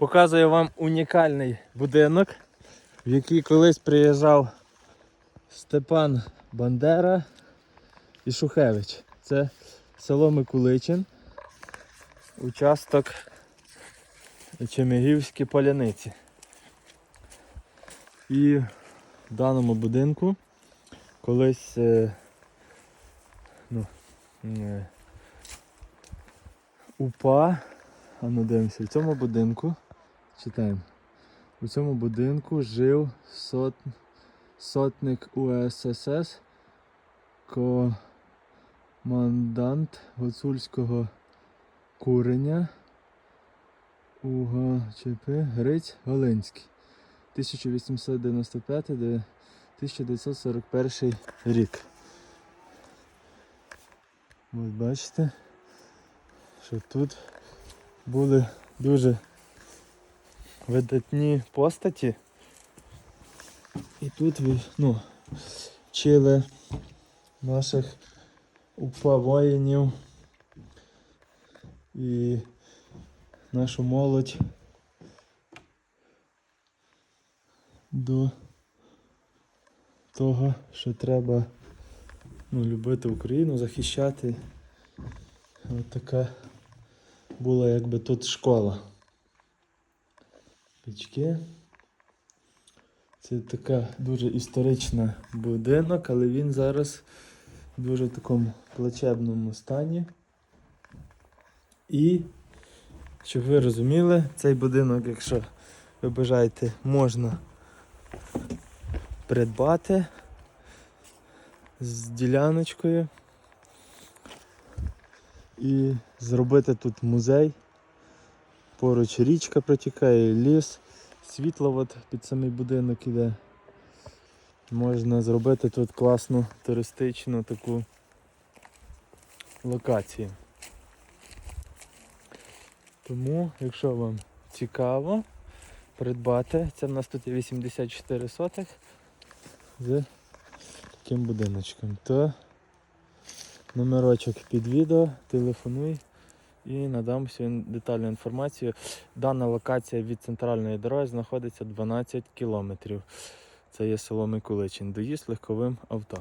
Показую вам унікальний будинок, в який колись приїжджав Степан Бандера і Шухевич. Це село Микуличин, участок Чемігівські поляниці. І в даному будинку колись е, ну, е, УПА, а ну дивимося, в цьому будинку, читаємо, у цьому будинку жив сот, сотник УСС, командант гуцульського куреня УГЧП Гриць Голинський. 1895-1941 рік. Ось бачите, що тут були дуже видатні постаті. І тут ви- ну, вчили наших УПА воїнів і нашу молодь до того, що треба ну, любити Україну, захищати. От така була якби тут школа. Пічки. Це така дуже історична будинок, але він зараз в дуже такому плачебному стані. І, щоб ви розуміли, цей будинок, якщо ви бажаєте, можна придбати з діляночкою і зробити тут музей. Поруч річка протікає, ліс, світло от під самий будинок іде. Можна зробити тут класну туристичну таку локацію. Тому, якщо вам цікаво придбати, це в нас тут є 84 сотих з таким будиночком, то номерочок під відео, телефонуй і надам всю детальну інформацію. Дана локація від центральної дороги знаходиться 12 кілометрів. Це є село Микуличин. Доїзд легковим авто.